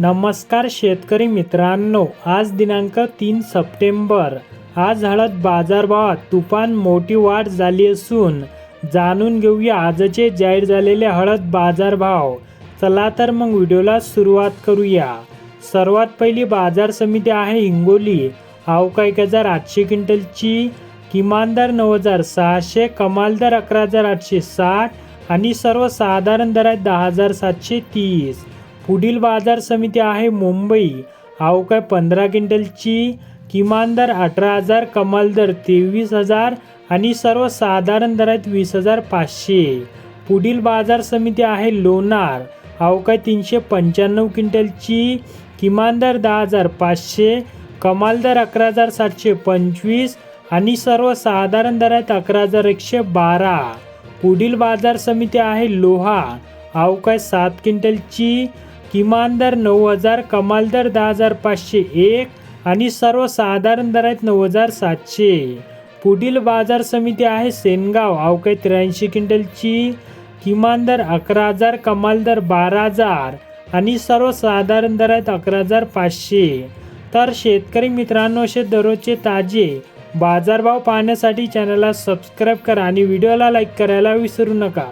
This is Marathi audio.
नमस्कार शेतकरी मित्रांनो आज दिनांक तीन सप्टेंबर. आज हळद बाजारभावात तुफान मोठी वाढ झाली असून जाणून घेऊया आजचे जाहीर झालेले हळद बाजारभाव. चला तर मग व्हिडिओला सुरुवात करूया. सर्वात पहिली बाजार समिती आहे हिंगोली. अवका एक हजार आठशे क्विंटलची किमान दर नऊ हजार सहाशे कमाल दर अकरा हजार आठशे साठ आणि सर्वसाधारण दर आहे दहा हजार सातशे तीस. पुढील बाजार समिती आहे मुंबई. अवकाय पंधरा क्विंटलची किमान दर अठरा हजार कमाल दर तेवीस हजार आणि सर्वसाधारण दर आहेत वीस हजार पाचशे. पुढील बाजार समिती आहे लोणार. अवकाय तीनशे पंच्याण्णव क्विंटलची किमान दर दहा हजार पाचशे कमाल दर अकरा हजार सातशे पंचवीस आणि सर्वसाधारण दर आहेत अकरा हजार एकशे बारा. पुढील बाजार समिती आहे लोहा. अवकाय सात क्विंटलची किमान दर नऊ हजार कमाल दर दहा हजार पाचशे एक आणि सर्वसाधारण दर आहेत नऊ हजार सातशे. पुढील बाजार समिती आहे सेनगाव. अवकाश त्र्याऐंशी क्विंटलची किमान दर अकरा हजार कमाल दर बारा हजार आणि सर्वसाधारण दर आहेत अकरा हजार पाचशे. तर शेतकरी मित्रांनो असे दररोजचे ताजे बाजारभाव पाहण्यासाठी चॅनलला सबस्क्राईब करा आणि व्हिडिओला लाईक करायला विसरू नका.